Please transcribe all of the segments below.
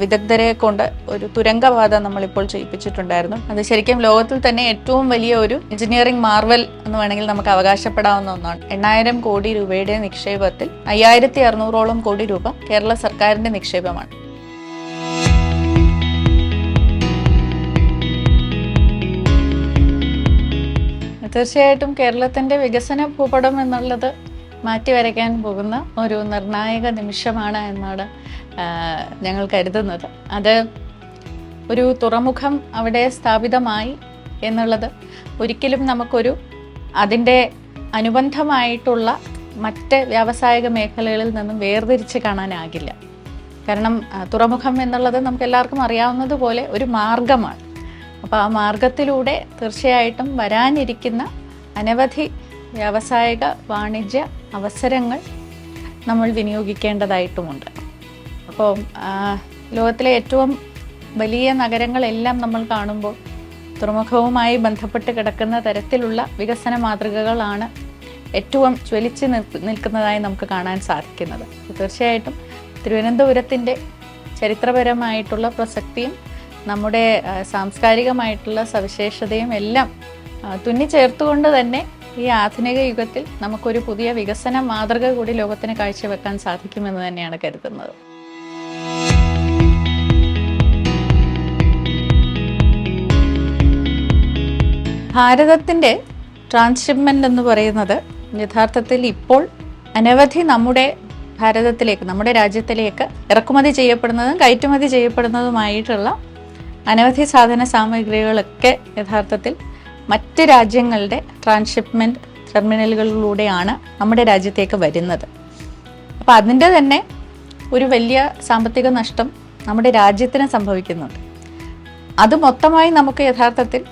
വിദഗ്ധരെ കൊണ്ട് ഒരു തുരങ്കപാത നമ്മളിപ്പോൾ ചെയ്യിപ്പിച്ചിട്ടുണ്ടായിരുന്നു. അത് ശരിക്കും ലോകത്തിൽ തന്നെ ഏറ്റവും വലിയ ഒരു എഞ്ചിനീയറിംഗ് മാർവൽ എന്ന് വേണമെങ്കിൽ നമുക്ക് അവകാശപ്പെടാവുന്ന ഒന്നാണ്. എണ്ണായിരം കോടി രൂപയുടെ നിക്ഷേപത്തിൽ അയ്യായിരത്തി അറുന്നൂറോളം കോടി രൂപ കേരള സർക്കാരിന്റെ നിക്ഷേപമാണ്. തീർച്ചയായിട്ടും കേരളത്തിന്റെ വികസന ഭൂപടം എന്നുള്ളത് മാറ്റി വരയ്ക്കാൻ പോകുന്ന ഒരു നിർണായക നിമിഷമാണ് എന്നാണ് ഞങ്ങൾ കരുതുന്നത്. അത് ഒരു തുറമുഖം അവിടെ സ്ഥാപിതമായി എന്നുള്ളത് ഒരിക്കലും നമുക്കൊരു അതിന്റെ അനുബന്ധമായിട്ടുള്ള മറ്റ് വ്യാവസായിക മേഖലകളിൽ നിന്നും വേർതിരിച്ച് കാണാനാകില്ല. കാരണം തുറമുഖം എന്നുള്ളത് നമുക്ക് എല്ലാവർക്കും അറിയാവുന്നതുപോലെ ഒരു മാർഗമാണ്. അപ്പോൾ ആ മാർഗത്തിലൂടെ തീർച്ചയായിട്ടും വരാനിരിക്കുന്ന അനവധി വ്യാവസായിക വാണിജ്യ അവസരങ്ങൾ നമ്മൾ വിനിയോഗിക്കേണ്ടതായിട്ടുമുണ്ട്. അപ്പോൾ ലോകത്തിലെ ഏറ്റവും വലിയ നഗരങ്ങളെല്ലാം നമ്മൾ കാണുമ്പോൾ തുറമുഖവുമായി ബന്ധപ്പെട്ട് കിടക്കുന്ന തരത്തിലുള്ള വികസന മാതൃകകളാണ് ഏറ്റവും ജ്വലിച്ച് നിൽക്കുന്നതായി നമുക്ക് കാണാൻ സാധിക്കുന്നത്. തീർച്ചയായിട്ടും തിരുവനന്തപുരത്തിന്റെ ചരിത്രപരമായിട്ടുള്ള പ്രസക്തിയും നമ്മുടെ സാംസ്കാരികമായിട്ടുള്ള സവിശേഷതയും എല്ലാം തുന്നി തുന്നിച്ചേർത്തുകൊണ്ട് തന്നെ ഈ ആധുനിക യുഗത്തിൽ നമുക്കൊരു പുതിയ വികസന മാതൃക കൂടി ലോകത്തിന് കാഴ്ചവെക്കാൻ സാധിക്കുമെന്ന് തന്നെയാണ് കരുതുന്നത്. ഭാരതത്തിന്റെ ട്രാൻസ്ഷിപ്മെന്റ് എന്ന് പറയുന്നത് യഥാർത്ഥത്തിൽ ഇപ്പോൾ അനവധി നമ്മുടെ ഭാരതത്തിലേക്ക് നമ്മുടെ രാജ്യത്തിലേക്ക് ഇറക്കുമതി ചെയ്യപ്പെടുന്നതും കയറ്റുമതി ചെയ്യപ്പെടുന്നതുമായിട്ടുള്ള അനവധി സാധന സാമഗ്രികളൊക്കെ യഥാർത്ഥത്തിൽ മറ്റ് രാജ്യങ്ങളുടെ ട്രാൻസ്ഷിപ്മെന്റ് ടെർമിനലുകളിലൂടെയാണ് നമ്മുടെ രാജ്യത്തേക്ക് വരുന്നത്. അപ്പോൾ അതിന്റെ തന്നെ ഒരു വലിയ സാമ്പത്തിക നഷ്ടം നമ്മുടെ രാജ്യത്തിന് സംഭവിക്കുന്നുണ്ട്. അത് മൊത്തമായി നമുക്ക് യഥാർത്ഥത്തിൽ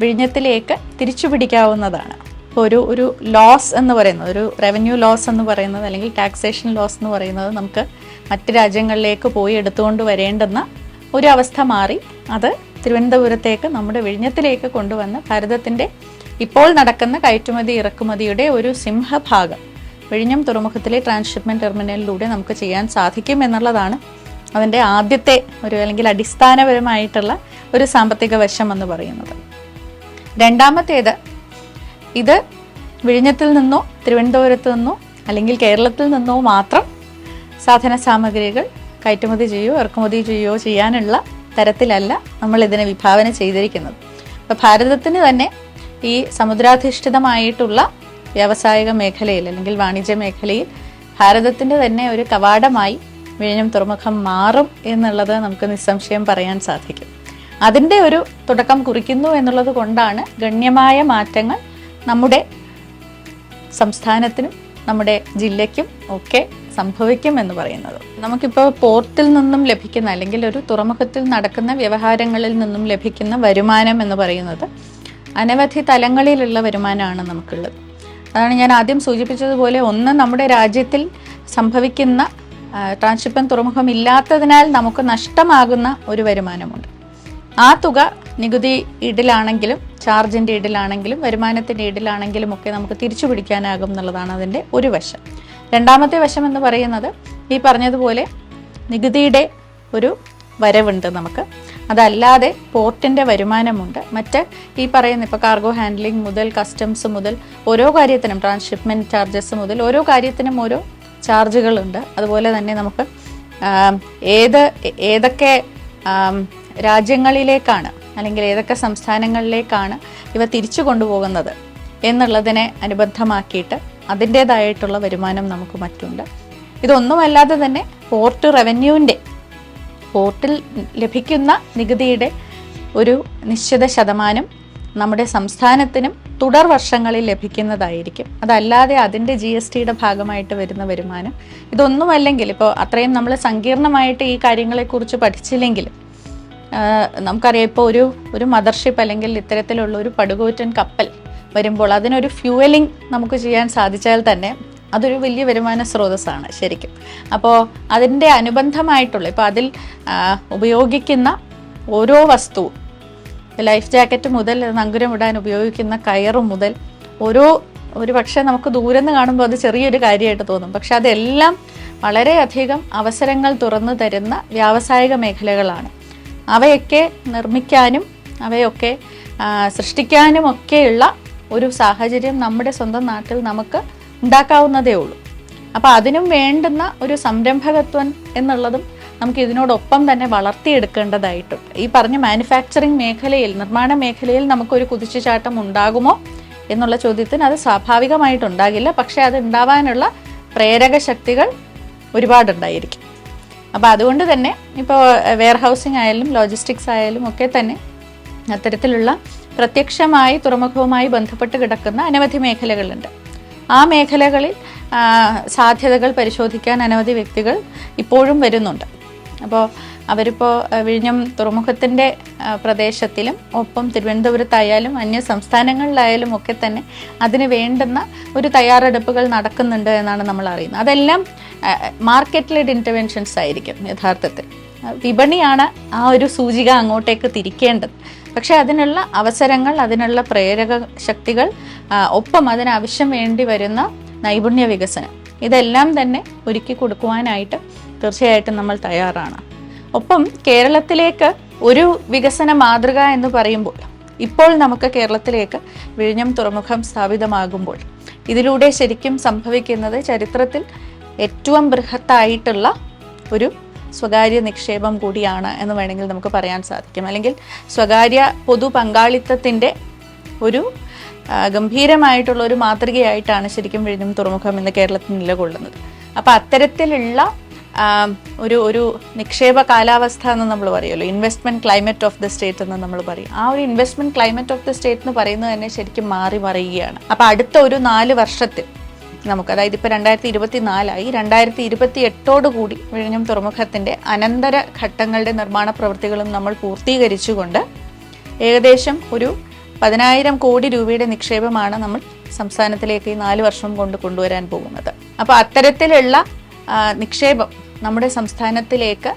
വിഴിഞ്ഞത്തിലേക്ക് തിരിച്ചു പിടിക്കാവുന്നതാണ് ഒരു ഒരു ലോസ് എന്ന് പറയുന്നത് ഒരു റവന്യൂ ലോസ് എന്ന് പറയുന്നത് അല്ലെങ്കിൽ ടാക്സേഷൻ ലോസ് എന്ന് പറയുന്നത് നമുക്ക് മറ്റ് രാജ്യങ്ങളിലേക്ക് പോയി എടുത്തുകൊണ്ട് വരേണ്ടുന്ന ഒരു അവസ്ഥ മാറി. അത് തിരുവനന്തപുരത്തേക്ക് നമ്മുടെ വിഴിഞ്ഞത്തിലേക്ക് കൊണ്ടുവന്ന് ഭാരതത്തിന്റെ ഇപ്പോൾ നടക്കുന്ന കയറ്റുമതി ഇറക്കുമതിയുടെ ഒരു സിംഹഭാഗം വിഴിഞ്ഞം തുറമുഖത്തിലെ ട്രാൻസ്ഷിപ്മെന്റ് ടെർമിനലിലൂടെ നമുക്ക് ചെയ്യാൻ സാധിക്കും എന്നുള്ളതാണ് അതിന്റെ ആദ്യത്തെ ഒരു അല്ലെങ്കിൽ അടിസ്ഥാനപരമായിട്ടുള്ള ഒരു സാമ്പത്തിക വശം എന്ന് പറയുന്നത്. രണ്ടാമത്തേത് ഇത് വിഴിഞ്ഞത്തിൽ നിന്നോ തിരുവനന്തപുരത്ത് നിന്നോ അല്ലെങ്കിൽ കേരളത്തിൽ നിന്നോ മാത്രം സാധന സാമഗ്രികൾ കയറ്റുമതി ചെയ്യുകയോ ഇറക്കുമതി ചെയ്യുകയോ ചെയ്യാനുള്ള തരത്തിലല്ല നമ്മൾ ഇതിനെ വിഭാവന ചെയ്തിരിക്കുന്നത്. അപ്പോൾ ഭാരതത്തിന് തന്നെ ഈ സമുദ്രാധിഷ്ഠിതമായിട്ടുള്ള വ്യാവസായിക മേഖലയിൽ അല്ലെങ്കിൽ വാണിജ്യ മേഖലയിൽ ഭാരതത്തിന്റെ തന്നെ ഒരു കവാടമായി വിഴിഞ്ഞം തുറമുഖം മാറും എന്നുള്ളത് നമുക്ക് നിസ്സംശയം പറയാൻ സാധിക്കും. അതിന്റെ ഒരു തുടക്കം കുറിക്കുന്നു എന്നുള്ളത് കൊണ്ടാണ് ഗണ്യമായ മാറ്റങ്ങൾ നമ്മുടെ സംസ്ഥാനത്തിനും നമ്മുടെ ജില്ലയ്ക്കും ഒക്കെ സംഭവിക്കും എന്ന് പറയുന്നത്. നമുക്കിപ്പോൾ പോർട്ടിൽ നിന്നും ലഭിക്കുന്ന അല്ലെങ്കിൽ ഒരു തുറമുഖത്തിൽ നടക്കുന്ന വ്യവഹാരങ്ങളിൽ നിന്നും ലഭിക്കുന്ന വരുമാനം എന്ന് പറയുന്നത് അനവധി തലങ്ങളിലുള്ള വരുമാനമാണ് നമുക്കുള്ളത്. അതാണ് ഞാൻ ആദ്യം സൂചിപ്പിച്ചതുപോലെ ഒന്ന് നമ്മുടെ രാജ്യത്തിൽ സംഭവിക്കുന്ന ട്രാൻസ്ഷിപ്പൻ തുറമുഖം ഇല്ലാത്തതിനാൽ നമുക്ക് നഷ്ടമാകുന്ന ഒരു വരുമാനമുണ്ട്. ആ തുക നികുതി ഇടിലാണെങ്കിലും ചാർജിന്റെ ഇടിലാണെങ്കിലും വരുമാനത്തിന്റെ ഇടിലാണെങ്കിലും ഒക്കെ നമുക്ക് തിരിച്ചു പിടിക്കാനാകും എന്നുള്ളതാണ് അതിന്റെ ഒരു വശം. രണ്ടാമത്തെ വശം എന്ന് പറയുന്നത് ഈ പറഞ്ഞതുപോലെ നികുതിയുടെ ഒരു വരവുണ്ട് നമുക്ക്. അതല്ലാതെ പോർട്ടിന്റെ വരുമാനമുണ്ട്. മറ്റ് ഈ പറയുന്ന ഇപ്പോൾ കാർഗോ ഹാൻഡ്ലിംഗ് മുതൽ കസ്റ്റംസ് മുതൽ ഓരോ കാര്യത്തിനും ട്രാൻസ്ഷിപ്മെന്റ് ചാർജസ് മുതൽ ഓരോ കാര്യത്തിനും ഓരോ ചാർജുകളുണ്ട് അതുപോലെ തന്നെ നമുക്ക് ഏത് ഏതൊക്കെ രാജ്യങ്ങളിലേക്കാണ് അല്ലെങ്കിൽ ഏതൊക്കെ സംസ്ഥാനങ്ങളിലേക്കാണ് ഇവ തിരിച്ചു കൊണ്ടുപോകുന്നത് എന്നുള്ളതിനെ അനുബന്ധമാക്കിയിട്ട് അതിന്റെതായിട്ടുള്ള വരുമാനം നമുക്ക് മറ്റുണ്ട്. ഇതൊന്നുമല്ലാതെ തന്നെ പോർട്ട് റവന്യൂവിന്റെ പോർട്ടിൽ ലഭിക്കുന്ന നികുതിയുടെ ഒരു നിശ്ചിത ശതമാനം നമ്മുടെ സംസ്ഥാനത്തിനും തുടർ വർഷങ്ങളിൽ ലഭിക്കുന്നതായിരിക്കും. അതല്ലാതെ അതിന്റെ ജി എസ് ടിയുടെ ഭാഗമായിട്ട് വരുന്ന വരുമാനം. ഇതൊന്നുമല്ലെങ്കിൽ ഇപ്പോൾ അത്രയും നമ്മൾ സങ്കീർണമായിട്ട് ഈ കാര്യങ്ങളെക്കുറിച്ച് പഠിച്ചില്ലെങ്കിലും നമുക്കറിയാം ഇപ്പോൾ ഒരു ഒരു മദർഷിപ്പ് അല്ലെങ്കിൽ ഇത്തരത്തിലുള്ള ഒരു പടുകൂറ്റൻ കപ്പൽ വരുമ്പോൾ അതിനൊരു ഫ്യൂവലിംഗ് നമുക്ക് ചെയ്യാൻ സാധിച്ചാൽ തന്നെ അതൊരു വലിയ വരുമാന സ്രോതസ്സാണ് ശരിക്കും. അപ്പോൾ അതിന്റെ അനുബന്ധമായിട്ടുള്ള ഇപ്പോൾ അതിൽ ഉപയോഗിക്കുന്ന ഓരോ വസ്തുവും ലൈഫ് ജാക്കറ്റ് മുതൽ നങ്കുരം ഇടാൻ ഉപയോഗിക്കുന്ന കയറ് മുതൽ ഓരോ ഒരു പക്ഷേ നമുക്ക് ദൂരെ നിന്ന് കാണുമ്പോൾ അത് ചെറിയൊരു കാര്യമായിട്ട് തോന്നും. പക്ഷെ അതെല്ലാം വളരെയധികം അവസരങ്ങൾ തുറന്നു തരുന്ന വ്യാവസായിക മേഖലകളാണ്. അവയൊക്കെ നിർമ്മിക്കാനും അവയൊക്കെ സൃഷ്ടിക്കാനും ഒക്കെയുള്ള ഒരു സാഹചര്യം നമ്മുടെ സ്വന്തം നാട്ടിൽ നമുക്ക് ഉണ്ടാക്കാവുന്നതേ ഉള്ളൂ. അപ്പോൾ അതിനും വേണ്ടുന്ന ഒരു സംരംഭകത്വം എന്നുള്ളതും നമുക്ക് ഇതിനോടൊപ്പം തന്നെ വളർത്തിയെടുക്കേണ്ടതായിട്ടുണ്ട് ഈ പറഞ്ഞ മാനുഫാക്ചറിങ് മേഖലയിൽ നിർമ്മാണ മേഖലയിൽ നമുക്കൊരു കുതിച്ചുചാട്ടം ഉണ്ടാകുമോ എന്നുള്ള ചോദ്യത്തിന് അത് സ്വാഭാവികമായിട്ടുണ്ടാകില്ല. പക്ഷേ അത് ഉണ്ടാവാനുള്ള പ്രേരക ശക്തികൾ ഒരുപാടുണ്ടായിരിക്കും. അപ്പോൾ അതുകൊണ്ട് തന്നെ ഇപ്പോൾ വെയർ ഹൗസിംഗ് ആയാലും ലോജിസ്റ്റിക്സ് ആയാലും ഒക്കെ തന്നെ അത്തരത്തിലുള്ള പ്രത്യക്ഷമായി തുറമുഖവുമായി ബന്ധപ്പെട്ട് കിടക്കുന്ന അനവധി മേഖലകളുണ്ട്. ആ മേഖലകളിൽ സാധ്യതകൾ പരിശോധിക്കാൻ അനവധി വ്യക്തികൾ ഇപ്പോഴും വരുന്നുണ്ട്. അപ്പോൾ അവരിപ്പോൾ വിഴിഞ്ഞം തുറമുഖത്തിന്റെ പ്രദേശത്തിലും ഒപ്പം തിരുവനന്തപുരത്തായാലും അന്യ സംസ്ഥാനങ്ങളിലായാലും ഒക്കെ തന്നെ അതിന് വേണ്ടുന്ന ഒരു തയ്യാറെടുപ്പുകൾ നടക്കുന്നുണ്ട് എന്നാണ് നമ്മൾ അറിയുന്നത്. അതെല്ലാം മാർക്കറ്റ് ലെഡ് ഇന്റർവെൻഷൻസ് ആയിരിക്കും യഥാർത്ഥത്തിൽ. വിപണിയാണ് ആ ഒരു സൂചിക അങ്ങോട്ടേക്ക് തിരിക്കേണ്ടത്. പക്ഷെ അതിനുള്ള അവസരങ്ങൾ അതിനുള്ള പ്രേരക ശക്തികൾ ഒപ്പം അതിനാവശ്യം വേണ്ടി വരുന്ന നൈപുണ്യ വികസനം. ഇതെല്ലാം തന്നെ ഒരുക്കി കൊടുക്കുവാനായിട്ട് തീർച്ചയായിട്ടും നമ്മൾ തയ്യാറാണ്. ഒപ്പം കേരളത്തിലേക്ക് ഒരു വികസന മാതൃക എന്ന് പറയുമ്പോൾ ഇപ്പോൾ നമുക്ക് കേരളത്തിലേക്ക് വിഴിഞ്ഞം തുറമുഖം സ്ഥാപിതമാകുമ്പോൾ ഇതിലൂടെ ശരിക്കും സംഭവിക്കുന്നത് ചരിത്രത്തിൽ ഏറ്റവും ബൃഹത്തായിട്ടുള്ള ഒരു സ്വകാര്യ നിക്ഷേപം കൂടിയാണ് എന്ന് വേണമെങ്കിൽ നമുക്ക് പറയാൻ സാധിക്കും. അല്ലെങ്കിൽ സ്വകാര്യ പൊതു പങ്കാളിത്തത്തിന്റെ ഒരു ഗംഭീരമായിട്ടുള്ള ഒരു മാതൃകയായിട്ടാണ് ശരിക്കും വിഴിഞ്ഞം തുറമുഖം ഇന്ന് കേരളത്തിൽ നിലകൊള്ളുന്നത്. അപ്പോൾ അത്തരത്തിലുള്ള ഒരു ഒരു നിക്ഷേപ കാലാവസ്ഥ എന്ന് നമ്മൾ പറയുമല്ലോ investment climate of the state എന്ന് നമ്മൾ പറയും. ആ ഒരു investment climate of the state എന്ന് പറയുന്നത് തന്നെ ശരിക്കും മാറി മറിയുകയാണ്. അപ്പോൾ അടുത്ത ഒരു നാല് വർഷത്തിൽ നമുക്ക് അതായത് ഇപ്പോൾ രണ്ടായിരത്തി ഇരുപത്തി നാലായി രണ്ടായിരത്തി ഇരുപത്തി എട്ടോടുകൂടി വിഴിഞ്ഞം തുറമുഖത്തിന്റെ അനന്തര ഘട്ടങ്ങളുടെ നിർമ്മാണ പ്രവൃത്തികളും നമ്മൾ പൂർത്തീകരിച്ചുകൊണ്ട് ഏകദേശം ഒരു പതിനായിരം കോടി രൂപയുടെ നിക്ഷേപമാണ് നമ്മൾ സംസ്ഥാനത്തിലേക്ക് ഈ നാല് വർഷം കൊണ്ട് കൊണ്ടുവരാൻ പോകുന്നത്. അപ്പോൾ അത്തരത്തിലുള്ള നിക്ഷേപം നമ്മുടെ സംസ്ഥാനത്തിലേക്ക്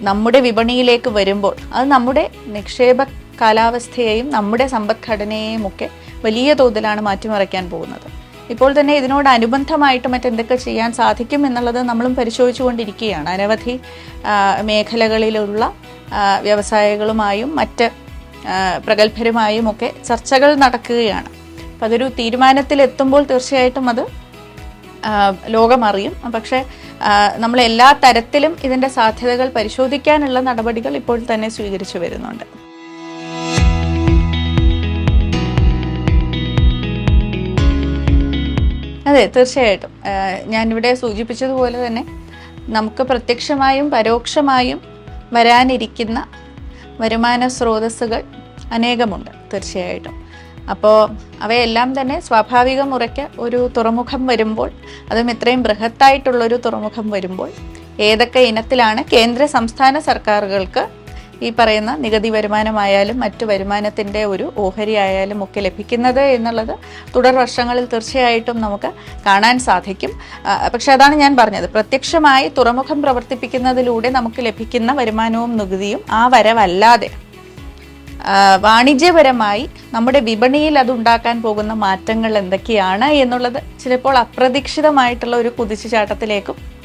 നമ്മുടെ വിപണിയിലേക്ക് വരുമ്പോൾ അത് നമ്മുടെ നിക്ഷേപ കാലാവസ്ഥയെയും നമ്മുടെ സമ്പദ്ഘടനയെയും ഒക്കെ വലിയ തോതിലാണ് മാറ്റിമറിക്കാൻ പോകുന്നത്. ഇപ്പോൾ തന്നെ ഇതിനോടനുബന്ധമായിട്ട് മറ്റെന്തൊക്കെ ചെയ്യാൻ സാധിക്കും എന്നുള്ളത് നമ്മളും പരിശോധിച്ചുകൊണ്ടിരിക്കുകയാണ്. അനവധി മേഖലകളിലുള്ള വ്യവസായികളുമായും മറ്റ് പ്രഗത്ഭരുമായും ഒക്കെ ചർച്ചകൾ നടക്കുകയാണ്. അപ്പം അതൊരു തീരുമാനത്തിലെത്തുമ്പോൾ തീർച്ചയായിട്ടും അത് ലോകമറിയും. പക്ഷെ നമ്മൾ എല്ലാ തരത്തിലും ഇതിന്റെ സാധ്യതകൾ പരിശോധിക്കാനുള്ള നടപടികൾ ഇപ്പോൾ തന്നെ സ്വീകരിച്ചു വരുന്നുണ്ട്. അതെ തീർച്ചയായിട്ടും. ഞാനിവിടെ സൂചിപ്പിച്ചതുപോലെ തന്നെ നമുക്ക് പ്രത്യക്ഷമായും പരോക്ഷമായും വരാനിരിക്കുന്ന വരുമാന സ്രോതസ്സുകൾ അനേകമുണ്ട് തീർച്ചയായിട്ടും. അപ്പോൾ അവയെല്ലാം തന്നെ സ്വാഭാവിക മുറയ്ക്ക് ഒരു തുറമുഖം വരുമ്പോൾ അതും ഇത്രയും ബൃഹത്തായിട്ടുള്ളൊരു തുറമുഖം വരുമ്പോൾ ഏതൊക്കെ ഇനത്തിലാണ് കേന്ദ്ര സംസ്ഥാന സർക്കാരുകൾക്ക് ഈ പറയുന്ന നികുതി വരുമാനമായാലും മറ്റു വരുമാനത്തിന്റെ ഒരു ഓഹരി ആയാലും ഒക്കെ ലഭിക്കുന്നത് എന്നുള്ളത് തുടർ വർഷങ്ങളിൽ തീർച്ചയായിട്ടും നമുക്ക് കാണാൻ സാധിക്കും. പക്ഷേ അതാണ് ഞാൻ പറഞ്ഞത്. പ്രത്യക്ഷമായി തുറമുഖം പ്രവർത്തിപ്പിക്കുന്നതിലൂടെ നമുക്ക് ലഭിക്കുന്ന വരുമാനവും നികുതിയും ആ വരവല്ലാതെ വാണിജ്യപരമായി നമ്മുടെ വിപണിയിൽ അതുണ്ടാക്കാൻ പോകുന്ന മാറ്റങ്ങൾ എന്തൊക്കെയാണ് എന്നുള്ളത് ചിലപ്പോൾ അപ്രതീക്ഷിതമായിട്ടുള്ള ഒരു കുതിച്ചുചാട്ടത്തിലേക്കും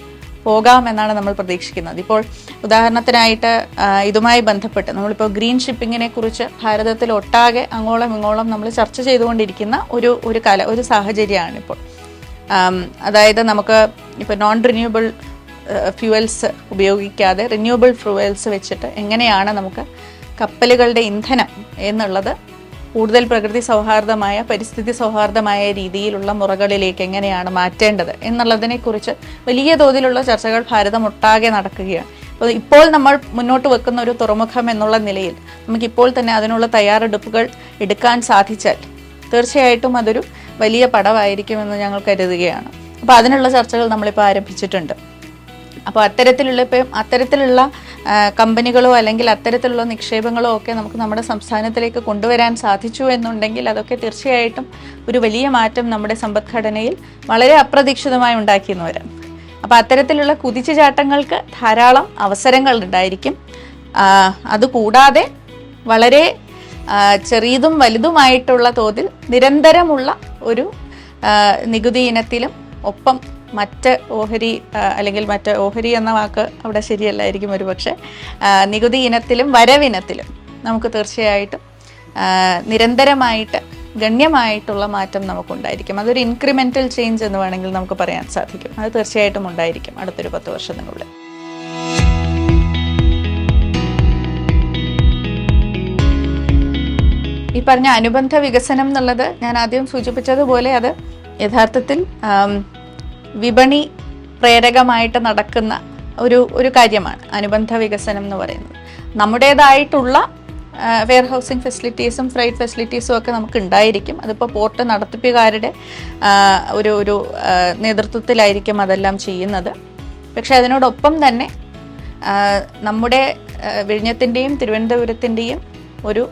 പോകാം എന്നാണ് നമ്മൾ പ്രതീക്ഷിക്കുന്നത്. ഇപ്പോൾ ഉദാഹരണത്തിനായിട്ട് ഇതുമായി ബന്ധപ്പെട്ട് നമ്മളിപ്പോൾ ഗ്രീൻ ഷിപ്പിങ്ങിനെ കുറിച്ച് ഭാരതത്തിൽ ഒട്ടാകെ അങ്ങോളം ഇങ്ങോളം നമ്മൾ ചർച്ച ചെയ്തുകൊണ്ടിരിക്കുന്ന ഒരു ഒരു കല ഒരു സാഹചര്യമാണ് ഇപ്പോൾ അതായത് നമുക്ക് ഇപ്പോൾ നോൺ റിന്യൂവബിൾ ഫ്യൂവൽസ് ഉപയോഗിക്കാതെ റിന്യൂവബിൾ ഫ്യൂവൽസ് വെച്ചിട്ട് എങ്ങനെയാണ് നമുക്ക് കപ്പലുകളുടെ ഇന്ധനം എന്നുള്ളത് കൂടുതൽ പ്രകൃതി സൗഹാർദ്ദമായ പരിസ്ഥിതി സൗഹാർദ്ദമായ രീതിയിലുള്ള മുറകളിലേക്ക് എങ്ങനെയാണ് മാറ്റേണ്ടത് എന്നുള്ളതിനെക്കുറിച്ച് വലിയ തോതിലുള്ള ചർച്ചകൾ ഭാരതം ഒട്ടാകെ നടക്കുകയാണ്. അപ്പോൾ ഇപ്പോൾ നമ്മൾ മുന്നോട്ട് വെക്കുന്ന ഒരു തുറമുഖം എന്നുള്ള നിലയിൽ നമുക്കിപ്പോൾ തന്നെ അതിനുള്ള തയ്യാറെടുപ്പുകൾ എടുക്കാൻ സാധിച്ചാൽ തീർച്ചയായിട്ടും അതൊരു വലിയ പടവായിരിക്കുമെന്ന് ഞങ്ങൾ കരുതുകയാണ്. അപ്പോൾ അതിനുള്ള ചർച്ചകൾ നമ്മളിപ്പോൾ ആരംഭിച്ചിട്ടുണ്ട്. അപ്പോൾ അത്തരത്തിലുള്ള ഇപ്പം അത്തരത്തിലുള്ള കമ്പനികളോ അല്ലെങ്കിൽ അത്തരത്തിലുള്ള നിക്ഷേപങ്ങളോ ഒക്കെ നമുക്ക് നമ്മുടെ സംസ്ഥാനത്തിലേക്ക് കൊണ്ടുവരാൻ സാധിച്ചു എന്നുണ്ടെങ്കിൽ അതൊക്കെ തീർച്ചയായിട്ടും ഒരു വലിയ മാറ്റം നമ്മുടെ സമ്പദ്ഘടനയിൽ വളരെ അപ്രതീക്ഷിതമായി ഉണ്ടാക്കിയെന്ന് വരാം. അപ്പോൾ അത്തരത്തിലുള്ള കുതിച്ചുചാട്ടങ്ങൾക്ക് ധാരാളം അവസരങ്ങൾ ഉണ്ടായിരിക്കും. അതുകൂടാതെ വളരെ ചെറിയതും വലുതുമായിട്ടുള്ള തോതിൽ നിരന്തരമുള്ള ഒരു നികുതി ഇനത്തിലും ഒപ്പം മറ്റ് ഓഹരി അല്ലെങ്കിൽ മറ്റ് ഓഹരി എന്ന വാക്ക് അവിടെ ശരിയല്ലായിരിക്കും ഒരു പക്ഷേ നികുതി ഇനത്തിലും വരവിനത്തിലും നമുക്ക് തീർച്ചയായിട്ടും നിരന്തരമായിട്ട് ഗണ്യമായിട്ടുള്ള മാറ്റം നമുക്കുണ്ടായിരിക്കും. അതൊരു ഇൻക്രിമെന്റൽ ചേഞ്ച് എന്ന് വേണമെങ്കിൽ നമുക്ക് പറയാൻ സാധിക്കും. അത് തീർച്ചയായിട്ടും ഉണ്ടായിരിക്കും അടുത്തൊരു പത്ത് വർഷത്തിനുള്ളിൽ. ഈ പറഞ്ഞ അനുബന്ധ വികസനം എന്നുള്ളത് ഞാൻ ആദ്യം സൂചിപ്പിച്ചതുപോലെ അത് യഥാർത്ഥത്തിൽ വിപണി പ്രേരകമായിട്ട് നടക്കുന്ന ഒരു ഒരു കാര്യമാണ് അനുബന്ധ വികസനം എന്ന് പറയുന്നത്. നമ്മുടേതായിട്ടുള്ള വെയർ ഹൗസിംഗ് ഫെസിലിറ്റീസും ഫ്രൈറ്റ് ഫെസിലിറ്റീസും ഒക്കെ നമുക്ക് ഉണ്ടായിരിക്കും അതിപ്പോൾ പോർട്ട് നടത്തിപ്പുകാരുടെ ഒരു ഒരു നേതൃത്വത്തിലായിരിക്കും അതെല്ലാം ചെയ്യുന്നത്. പക്ഷേ അതിനോടൊപ്പം തന്നെ നമ്മുടെ വിഴിഞ്ഞത്തിന്റെയും തിരുവനന്തപുരത്തിന്റെയും ഒരു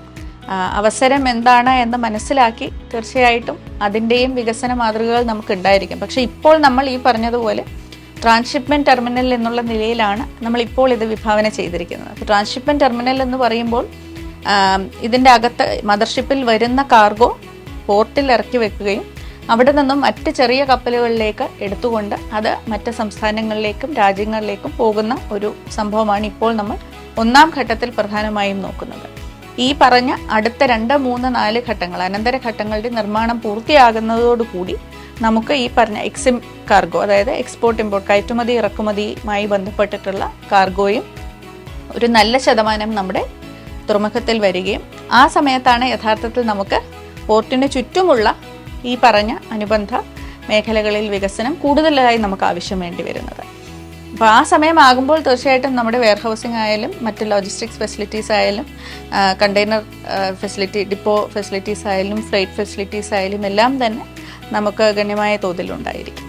അവസരം എന്താണ് എന്ന് മനസ്സിലാക്കി തീർച്ചയായിട്ടും അതിന്റെയും വികസന മാതൃകകൾ നമുക്ക് ഉണ്ടായിരിക്കും പക്ഷെ ഇപ്പോൾ നമ്മൾ ഈ പറഞ്ഞതുപോലെ ട്രാൻസ്ഷിപ്മെന്റ് ടെർമിനൽ എന്നുള്ള നിലയിലാണ് നമ്മൾ ഇപ്പോൾ ഇത് വിഭാവന ചെയ്തിരിക്കുന്നത്. അപ്പോൾ ട്രാൻസ്ഷിപ്മെന്റ് ടെർമിനൽ എന്ന് പറയുമ്പോൾ ഇതിന്റെ അകത്ത് മദർഷിപ്പിൽ വരുന്ന കാർഗോ പോർട്ടിൽ ഇറക്കി വെക്കുകയും അവിടെ നിന്നും മറ്റ് ചെറിയ കപ്പലുകളിലേക്ക് എടുത്തുകൊണ്ട് അത് മറ്റ് സംസ്ഥാനങ്ങളിലേക്കും രാജ്യങ്ങളിലേക്കും പോകുന്ന ഒരു സംഭവമാണ് ഇപ്പോൾ നമ്മൾ ഒന്നാം ഘട്ടത്തിൽ പ്രധാനമായും നോക്കുന്നത്. ഈ പറഞ്ഞ അടുത്ത രണ്ട് മൂന്ന് നാല് ഘട്ടങ്ങൾ അനന്തര ഘട്ടങ്ങളുടെ നിർമ്മാണം പൂർത്തിയാകുന്നതോടുകൂടി നമുക്ക് ഈ പറഞ്ഞ എക്സിം കാർഗോ അതായത് എക്സ്പോർട്ട് ഇമ്പോർട്ട് കയറ്റുമതി ഇറക്കുമതിയുമായി ബന്ധപ്പെട്ടിട്ടുള്ള കാർഗോയും ഒരു നല്ല ശതമാനം നമ്മുടെ തുറമുഖത്തിൽ വരികയും ആ സമയത്താണ് യഥാർത്ഥത്തിൽ നമുക്ക് പോർട്ടിന് ചുറ്റുമുള്ള ഈ പറഞ്ഞ അനുബന്ധ മേഖലകളിൽ വികസനം കൂടുതലായി നമുക്ക് ആവശ്യം വേണ്ടി വരുന്നത്. അപ്പോൾ ആ സമയമാകുമ്പോൾ തീർച്ചയായിട്ടും നമ്മുടെ വെയർ ഹൗസിംഗ് ആയാലും മറ്റ് ലോജിസ്റ്റിക്സ് ഫെസിലിറ്റീസ് ആയാലും കണ്ടെയ്നർ ഫെസിലിറ്റി ഡിപ്പോ ഫെസിലിറ്റീസ് ആയാലും ഫ്ലൈറ്റ് ഫെസിലിറ്റീസ് ആയാലും എല്ലാം തന്നെ നമുക്ക് ഗണ്യമായ തോതിലുണ്ടായിരിക്കും.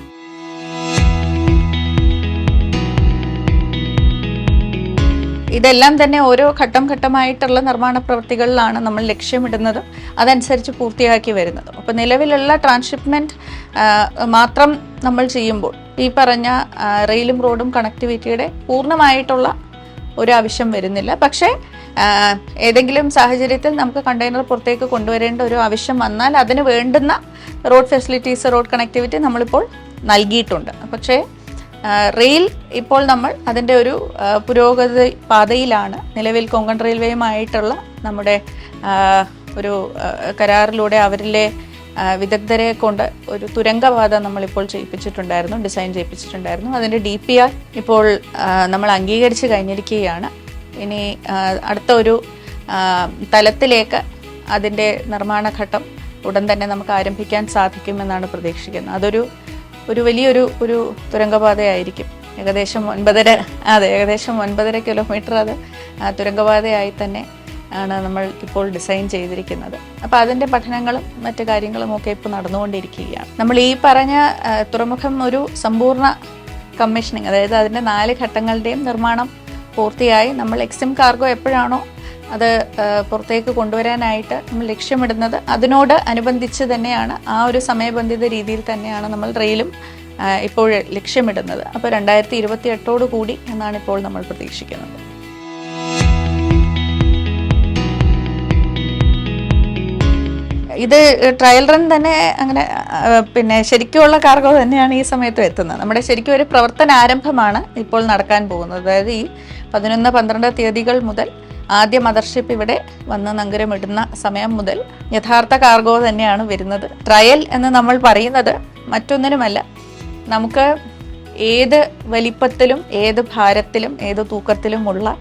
ഇതെല്ലാം തന്നെ ഓരോ ഘട്ടം ഘട്ടമായിട്ടുള്ള നിർമ്മാണ പ്രവൃത്തികളിലാണ് നമ്മൾ ലക്ഷ്യമിടുന്നത് അതനുസരിച്ച് പൂർത്തിയാക്കി വരുന്നത്. അപ്പോൾ നിലവിലുള്ള ട്രാൻസ്ഷിപ്മെന്റ് മാത്രം നമ്മൾ ചെയ്യുമ്പോൾ ഈ പറഞ്ഞ റെയിലും റോഡും കണക്ടിവിറ്റിയുടെ പൂർണമായിട്ടുള്ള ഒരു ആവശ്യം വരുന്നില്ല. പക്ഷേ ഏതെങ്കിലും സാഹചര്യത്തിൽ നമുക്ക് കണ്ടെയ്നർ പുറത്തേക്ക് കൊണ്ടുവരേണ്ട ഒരു ആവശ്യം വന്നാൽ അതിന് വേണ്ടുന്ന റോഡ് ഫെസിലിറ്റീസ് റോഡ് കണക്ടിവിറ്റി നമ്മളിപ്പോൾ നൽകിയിട്ടുണ്ട്. പക്ഷേ റെയിൽ ഇപ്പോൾ നമ്മൾ അതിന്റെ ഒരു പുരോഗതി പാതയിലാണ്. നിലവിൽ കൊങ്കൺ റെയിൽവേയുമായിട്ടുള്ള നമ്മുടെ ഒരു കരാറിലൂടെ അവരിലെ വിദഗ്ധരെ കൊണ്ട് ഒരു തുരങ്കപാത നമ്മളിപ്പോൾ ചെയ്യിപ്പിച്ചിട്ടുണ്ടായിരുന്നു ഡിസൈൻ ചെയ്യിപ്പിച്ചിട്ടുണ്ടായിരുന്നു. അതിന്റെ ഡി പി ആർ ഇപ്പോൾ നമ്മൾ അംഗീകരിച്ച് കഴിഞ്ഞിരിക്കുകയാണ്. ഇനി അടുത്ത ഒരു തലത്തിലേക്ക് അതിന്റെ നിർമ്മാണ ഘട്ടം ഉടൻ തന്നെ നമുക്ക് ആരംഭിക്കാൻ സാധിക്കുമെന്നാണ് പ്രതീക്ഷിക്കുന്നത്. അതൊരു ഒരു വലിയൊരു ഒരു തുരങ്കപാതയായിരിക്കും. ഏകദേശം ഒൻപതര അതെ ഏകദേശം ഒൻപതര കിലോമീറ്റർ അത് തുരങ്കപാതയായി തന്നെ ആണ് നമ്മൾ ഇപ്പോൾ ഡിസൈൻ ചെയ്തിരിക്കുന്നത്. അപ്പോൾ അതിന്റെ പഠനങ്ങളും മറ്റു കാര്യങ്ങളും ഒക്കെ ഇപ്പോൾ നടന്നുകൊണ്ടിരിക്കുകയാണ്. നമ്മൾ ഈ പറഞ്ഞ തുറമുഖം ഒരു സമ്പൂർണ കമ്മീഷനിങ് അതായത് അതിന്റെ നാല് ഘട്ടങ്ങളുടെയും നിർമ്മാണം പൂർത്തിയായി. നമ്മൾ എക്സിം കാർഗോ എപ്പോഴാണോ അത് പുറത്തേക്ക് കൊണ്ടുവരാനായിട്ട് നമ്മൾ ലക്ഷ്യമിടുന്നത്. അതിനോട് അനുബന്ധിച്ച് തന്നെയാണ് ആ ഒരു സമയബന്ധിത രീതിയിൽ തന്നെയാണ് നമ്മൾ റെയിലും ഇപ്പോൾ ലക്ഷ്യമിടുന്നത്. അപ്പോൾ രണ്ടായിരത്തി ഇരുപത്തി എട്ടോടു കൂടി എന്നാണ് ഇപ്പോൾ നമ്മൾ പ്രതീക്ഷിക്കുന്നത്. ഇത് ട്രയൽ റൺ തന്നെ അങ്ങനെ പിന്നെ ശരിക്കുമുള്ള കാർഗോ തന്നെയാണ് ഈ സമയത്ത് എത്തുന്നത്. നമ്മുടെ ശരിക്കും ഒരു പ്രവർത്തന ആരംഭമാണ് ഇപ്പോൾ നടക്കാൻ പോകുന്നത്. അതായത് ഈ പതിനൊന്ന് പന്ത്രണ്ട് തീയതികൾ മുതൽ ആദ്യ മദർഷിപ്പ് ഇവിടെ വന്ന് നങ്കുരമിടുന്ന സമയം മുതൽ യഥാർത്ഥ കാർഗോ തന്നെയാണ് വരുന്നത്. ട്രയൽ എന്ന് നമ്മൾ പറയുന്നത് മറ്റൊന്നിനുമല്ല. നമുക്ക് ഏത് വലിപ്പത്തിലും ഏത് ഭാരത്തിലും ഏത് തൂക്കത്തിലുമുള്ള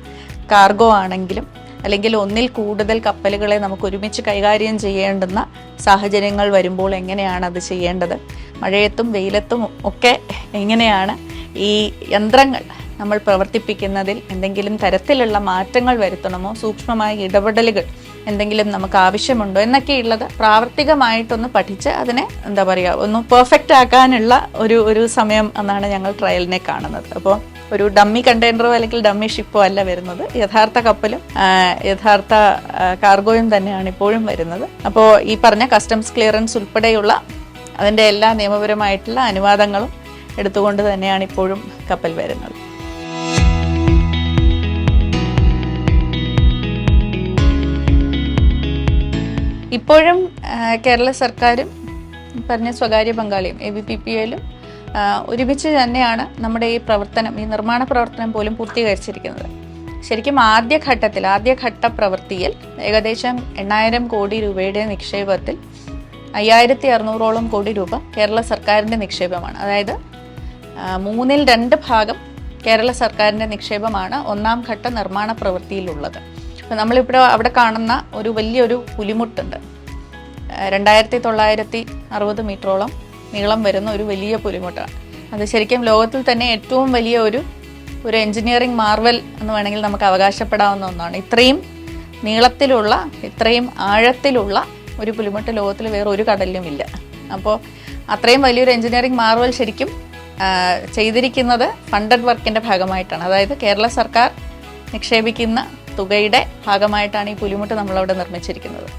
കാർഗോ ആണെങ്കിലും അല്ലെങ്കിൽ ഒന്നിൽ കൂടുതൽ കപ്പലുകളെ നമുക്ക് ഒരുമിച്ച് കൈകാര്യം ചെയ്യേണ്ടുന്ന സാഹചര്യങ്ങൾ വരുമ്പോൾ എങ്ങനെയാണ് അത് ചെയ്യേണ്ടത്? മഴയത്തും വെയിലത്തും ഒക്കെ എങ്ങനെയാണ് ഈ യന്ത്രങ്ങൾ നമ്മൾ പ്രവർത്തിപ്പിക്കുന്നതിൽ എന്തെങ്കിലും തരത്തിലുള്ള മാറ്റങ്ങൾ വരുത്തണമോ? സൂക്ഷ്മമായ ഇടപെടലുകൾ എന്തെങ്കിലും നമുക്ക് ആവശ്യമുണ്ടോ? എന്നൊക്കെയുള്ളത് പ്രാവർത്തികമായിട്ടൊന്ന് പഠിച്ച് അതിനെ എന്താ പറയുക ഒന്ന് പെർഫെക്റ്റ് ആക്കാനുള്ള ഒരു ഒരു സമയം എന്നാണ് ഞങ്ങൾ ട്രയലിനെ കാണുന്നത്. അപ്പോൾ ഒരു ഡമ്മി കണ്ടെയ്നറോ അല്ലെങ്കിൽ ഡമ്മി ഷിപ്പോ അല്ല വരുന്നത്. യഥാർത്ഥ കപ്പലും യഥാർത്ഥ കാർഗോയും തന്നെയാണ് ഇപ്പോഴും വരുന്നത്. അപ്പോൾ ഈ പറഞ്ഞ കസ്റ്റംസ് ക്ലിയറൻസ് ഉൾപ്പെടെയുള്ള അതിന്റെ എല്ലാ നിയമപരമായിട്ടുള്ള അനുവാദങ്ങളും എടുത്തുകൊണ്ട് തന്നെയാണ് ഇപ്പോഴും കപ്പൽ വരുന്നത്. ഇപ്പോഴും കേരള സർക്കാരും പറഞ്ഞ സ്വകാര്യ പങ്കാളിയും എ ബി പി പി എല്ലും ഒരുമിച്ച് തന്നെയാണ് നമ്മുടെ ഈ പ്രവർത്തനം ഈ നിർമ്മാണ പ്രവർത്തനം പോലും പൂർത്തീകരിച്ചിരിക്കുന്നത്. ശരിക്കും ആദ്യഘട്ടത്തിൽ ആദ്യഘട്ട പ്രവൃത്തിയിൽ ഏകദേശം എണ്ണായിരം കോടി രൂപയുടെ നിക്ഷേപത്തിൽ അയ്യായിരത്തി അറുന്നൂറോളം കോടി രൂപ കേരള സർക്കാരിന്റെ നിക്ഷേപമാണ്. അതായത് മൂന്നിൽ രണ്ട് ഭാഗം കേരള സർക്കാരിന്റെ നിക്ഷേപമാണ് ഒന്നാം ഘട്ട നിർമ്മാണ പ്രവൃത്തിയിലുള്ളത്. അപ്പോൾ നമ്മളിവിടെ അവിടെ കാണുന്ന ഒരു വലിയൊരു പുലിമുട്ടുണ്ട്. രണ്ടായിരത്തി തൊള്ളായിരത്തി അറുപത് മീറ്ററോളം നീളം വരുന്ന ഒരു വലിയ പുലിമുട്ടാണ്. അത് ശരിക്കും ലോകത്തിൽ തന്നെ ഏറ്റവും വലിയ ഒരു ഒരു എഞ്ചിനീയറിംഗ് മാർവൽ എന്ന് വേണമെങ്കിൽ നമുക്ക് അവകാശപ്പെടാവുന്ന ഒന്നാണ്. ഇത്രയും നീളത്തിലുള്ള ഇത്രയും ആഴത്തിലുള്ള ഒരു പുലിമുട്ട് ലോകത്തിൽ വേറെ ഒരു കടലിലും ഇല്ല അപ്പോൾ അത്രയും വലിയൊരു എഞ്ചിനീയറിംഗ് മാർവൽ ശരിക്കും ചെയ്തിരിക്കുന്നത് ഫണ്ടഡ് വർക്കിന്റെ ഭാഗമായിട്ടാണ്. അതായത് കേരള സർക്കാർ നിക്ഷേപിക്കുന്ന തുകയുടെ ഭാഗമായിട്ടാണ് ഈ പുലിമുട്ട് നമ്മളവിടെ നിർമ്മിച്ചിരിക്കുന്നത്.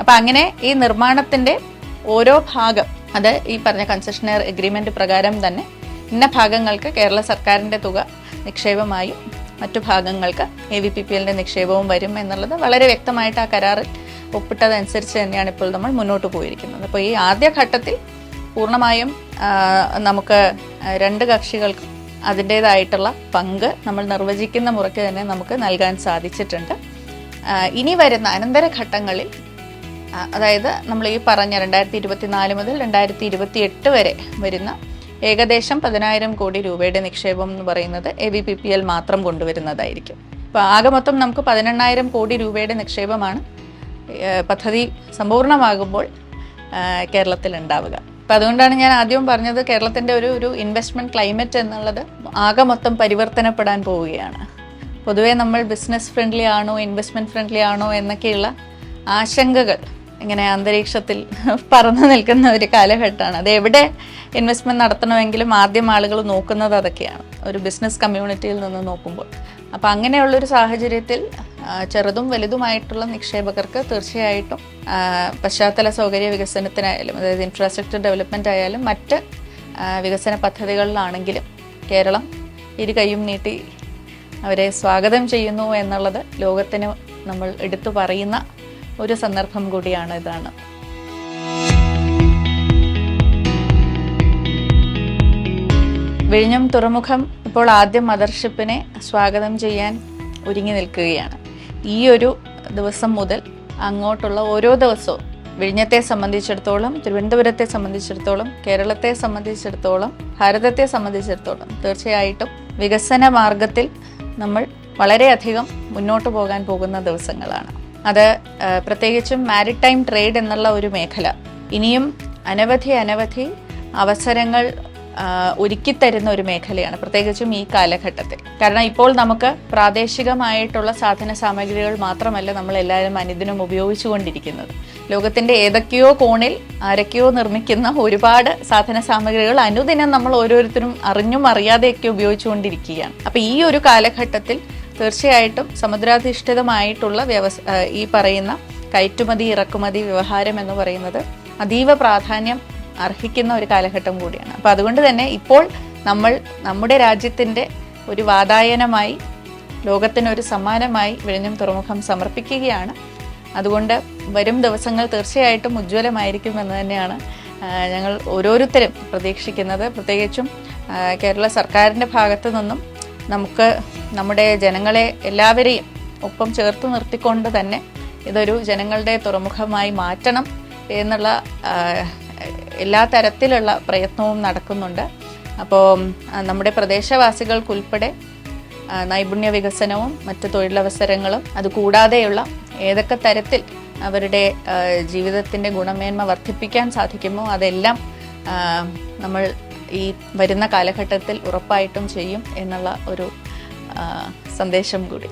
അപ്പം അങ്ങനെ ഈ നിർമ്മാണത്തിന്റെ ഓരോ ഭാഗം അത് ഈ പറഞ്ഞ കൺസെഷനർ എഗ്രിമെന്റ് പ്രകാരം തന്നെ ഇന്ന ഭാഗങ്ങൾക്ക് കേരള സർക്കാരിന്റെ തുക നിക്ഷേപമായും മറ്റു ഭാഗങ്ങൾക്ക് എ വി പി പി എല്ലിന്റെ നിക്ഷേപവും വരും എന്നുള്ളത് വളരെ വ്യക്തമായിട്ട് ആ കരാറിൽ ഒപ്പിട്ടതനുസരിച്ച് തന്നെയാണ് ഇപ്പോൾ നമ്മൾ മുന്നോട്ട് പോയിരിക്കുന്നത്. അപ്പോൾ ഈ ആദ്യ ഘട്ടത്തിൽ പൂർണമായും നമുക്ക് രണ്ട് കക്ഷികൾക്കും അതിന്റേതായിട്ടുള്ള പങ്ക് നമ്മൾ നിർവചിക്കുന്ന മുറയ്ക്ക് തന്നെ നമുക്ക് നൽകാൻ സാധിച്ചിട്ടുണ്ട്. ഇനി വരുന്ന അനന്തര ഘട്ടങ്ങളിൽ അതായത് നമ്മൾ ഈ പറഞ്ഞ രണ്ടായിരത്തി ഇരുപത്തിനാല് മുതൽ രണ്ടായിരത്തി ഇരുപത്തി എട്ട് വരെ വരുന്ന ഏകദേശം പതിനായിരം കോടി രൂപയുടെ നിക്ഷേപം എന്ന് പറയുന്നത് A V P P L മാത്രം കൊണ്ടുവരുന്നതായിരിക്കും. അപ്പോൾ ആകെ മൊത്തം നമുക്ക് പതിനെണ്ണായിരം കോടി രൂപയുടെ നിക്ഷേപമാണ് പദ്ധതി സമ്പൂർണമാകുമ്പോൾ ആഹ്, കേരളത്തിൽ ഉണ്ടാവുക. അപ്പം അതുകൊണ്ടാണ് ഞാൻ ആദ്യം പറഞ്ഞത് കേരളത്തിന്റെ ഒരു ഒരു ഇൻവെസ്റ്റ്മെന്റ് ക്ലൈമറ്റ് എന്നുള്ളത് ആകെ മൊത്തം പരിവർത്തനപ്പെടാൻ പോവുകയാണ്. പൊതുവേ നമ്മൾ ബിസിനസ് ഫ്രണ്ട്ലി ആണോ ഇൻവെസ്റ്റ്മെന്റ് ഫ്രണ്ട്ലി ആണോ എന്നൊക്കെയുള്ള ആശങ്കകൾ ഇങ്ങനെ അന്തരീക്ഷത്തിൽ പറന്നു നിൽക്കുന്ന ഒരു കാലഘട്ടമാണ്. അത് എവിടെ ഇൻവെസ്റ്റ്മെന്റ് നടത്തണമെങ്കിലും ആദ്യം ആളുകൾ നോക്കുന്നത് അതൊക്കെയാണ്. ഒരു ബിസിനസ് കമ്മ്യൂണിറ്റിയിൽ നിന്ന് നോക്കുമ്പോൾ. അപ്പോൾ അങ്ങനെയുള്ളൊരു സാഹചര്യത്തിൽ ചെറുതും വലുതുമായിട്ടുള്ള നിക്ഷേപകർക്ക് തീർച്ചയായിട്ടും പശ്ചാത്തല സൗകര്യ വികസനത്തിനായാലും അതായത് ഇൻഫ്രാസ്ട്രക്ചർ ഡെവലപ്മെന്റ് ആയാലും മറ്റ് വികസന പദ്ധതികളിലാണെങ്കിലും കേരളം ഇരു കൈയും നീട്ടി അവരെ സ്വാഗതം ചെയ്യുന്നു എന്നുള്ളത് ലോകത്തിന് നമ്മൾ എടുത്തു പറയുന്ന ഒരു സന്ദർഭം കൂടിയാണ് ഇതാണ്. വിഴിഞ്ഞം തുറമുഖം ഇപ്പോൾ ആദ്യം മദർഷിപ്പിനെ സ്വാഗതം ചെയ്യാൻ ഒരുങ്ങി നിൽക്കുകയാണ്. ഈ ഒരു ദിവസം മുതൽ അങ്ങോട്ടുള്ള ഓരോ ദിവസവും വിഴിഞ്ഞത്തെ സംബന്ധിച്ചിടത്തോളം തിരുവനന്തപുരത്തെ സംബന്ധിച്ചിടത്തോളം കേരളത്തെ സംബന്ധിച്ചിടത്തോളം ഭാരതത്തെ സംബന്ധിച്ചിടത്തോളം തീർച്ചയായിട്ടും വികസന മാർഗത്തിൽ നമ്മൾ വളരെയധികം മുന്നോട്ട് പോകാൻ പോകുന്ന ദിവസങ്ങളാണ്. അത് പ്രത്യേകിച്ചും മാരിടൈം ട്രേഡ് എന്നുള്ള ഒരു മേഖല. ഇനിയും അനവധി അനവധി അവസരങ്ങൾ ഒരുക്കിത്തരുന്ന ഒരു മേഖലയാണ് പ്രത്യേകിച്ചും ഈ കാലഘട്ടത്തിൽ. കാരണം ഇപ്പോൾ നമുക്ക് പ്രാദേശികമായിട്ടുള്ള സാധന സാമഗ്രികൾ മാത്രമല്ല നമ്മൾ എല്ലാവരും അനുദിനം ഉപയോഗിച്ചുകൊണ്ടിരിക്കുന്നത്. ലോകത്തിന്റെ ഏതൊക്കെയോ കോണിൽ ആരൊക്കെയോ നിർമ്മിക്കുന്ന ഒരുപാട് സാധന സാമഗ്രികൾ അനുദിനം നമ്മൾ ഓരോരുത്തരും അറിഞ്ഞും അറിയാതെയൊക്കെ ഉപയോഗിച്ചുകൊണ്ടിരിക്കുകയാണ്. അപ്പൊ ഈ ഒരു കാലഘട്ടത്തിൽ തീർച്ചയായിട്ടും സമുദ്രാധിഷ്ഠിതമായിട്ടുള്ള വ്യവസ ഈ പറയുന്ന കയറ്റുമതി ഇറക്കുമതി വ്യവഹാരം എന്ന് പറയുന്നത് അതീവ പ്രാധാന്യം അർഹിക്കുന്ന ഒരു കാലഘട്ടം കൂടിയാണ്. അപ്പോൾ അതുകൊണ്ട് തന്നെ ഇപ്പോൾ നമ്മൾ നമ്മുടെ രാജ്യത്തിന്റെ ഒരു വാതായനമായി ലോകത്തിനൊരു സമ്മാനമായി വിഴിഞ്ഞം തുറമുഖം സമർപ്പിക്കുകയാണ്. അതുകൊണ്ട് വരും ദിവസങ്ങൾ തീർച്ചയായിട്ടും ഉജ്ജ്വലമായിരിക്കും എന്ന് തന്നെയാണ് ഞങ്ങൾ ഓരോരുത്തരും പ്രതീക്ഷിക്കുന്നത്. പ്രത്യേകിച്ചും കേരള സർക്കാരിന്റെ ഭാഗത്തു നിന്നും നമുക്ക് നമ്മുടെ ജനങ്ങളെ എല്ലാവരെയും ഒപ്പം ചേർത്ത് നിർത്തിക്കൊണ്ട് തന്നെ ഇതൊരു ജനങ്ങളുടെ തുറമുഖമായി മാറ്റണം എന്നുള്ള എല്ലാ തരത്തിലുള്ള പ്രയത്നവും നടക്കുന്നുണ്ട്. അപ്പോൾ നമ്മുടെ പ്രദേശവാസികൾക്കുൾപ്പെടെ നൈപുണ്യ വികസനവും മറ്റ് തൊഴിലവസരങ്ങളും അതുകൂടാതെയുള്ള ഏതൊക്കെ തരത്തിൽ അവരുടെ ജീവിതത്തിന്റെ ഗുണമേന്മ വർദ്ധിപ്പിക്കാൻ സാധിക്കുമോ അതെല്ലാം നമ്മൾ ഈ വരുന്ന കാലഘട്ടത്തിൽ ഉറപ്പായിട്ടും ചെയ്യും എന്നുള്ള ഒരു സന്ദേശം കൂടി.